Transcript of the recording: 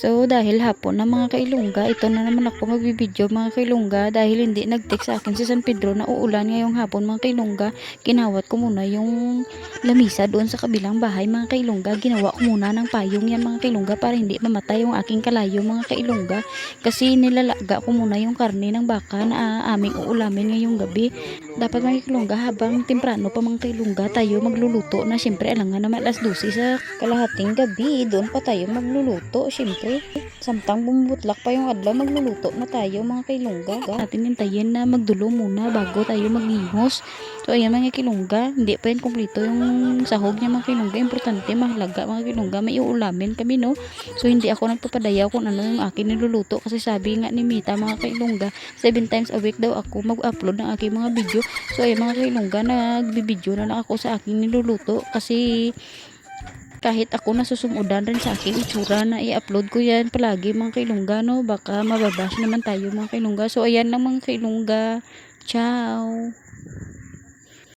So dahil hapon na mga kailungga, ito na naman ako magbibideo mga kailungga dahil hindi nag-text sa akin si San Pedro na uulan ngayong hapon mga kailungga. Kinawat ko muna yung lamisa doon sa kabilang bahay mga kailungga. Ginawa ko muna ng payong yan mga kailungga para hindi mamatay yung aking kalayo mga kailungga. Kasi nilalaga ko muna yung karne ng baka na aming uulamin ngayong gabi. Dapat mga kailungga habang temprano pa mga kailungga tayo magluluto na syempre alangan naman alas 12 sa kalahating gabi. Doon pa tayo magluluto syempre. Samtang bumubutlak pa yung adlaw magluluto na tayo mga kailungga. Natin hintayin na magdulo muna bago tayo maghimos. So ayan mga kilungga, hindi pa yan kumpleto yung sahog niya mga kilungga. Importante, mahalaga mga kilungga, may uulamin kami no. So hindi ako nagpapadayaw kung ano yung akin niluluto kasi sabi nga ni Mita mga kilungga, 7 times a week daw ako mag-upload ng aking mga video. So ayan mga kilungga, nagbibideo na lang ako sa aking niluluto kasi kahit ako nasusumudan rin sa aking itsura na i-upload ko yan palagi mga kailungga no? Baka mababash naman tayo mga kailungga. So ayan lang mga kailungga. Ciao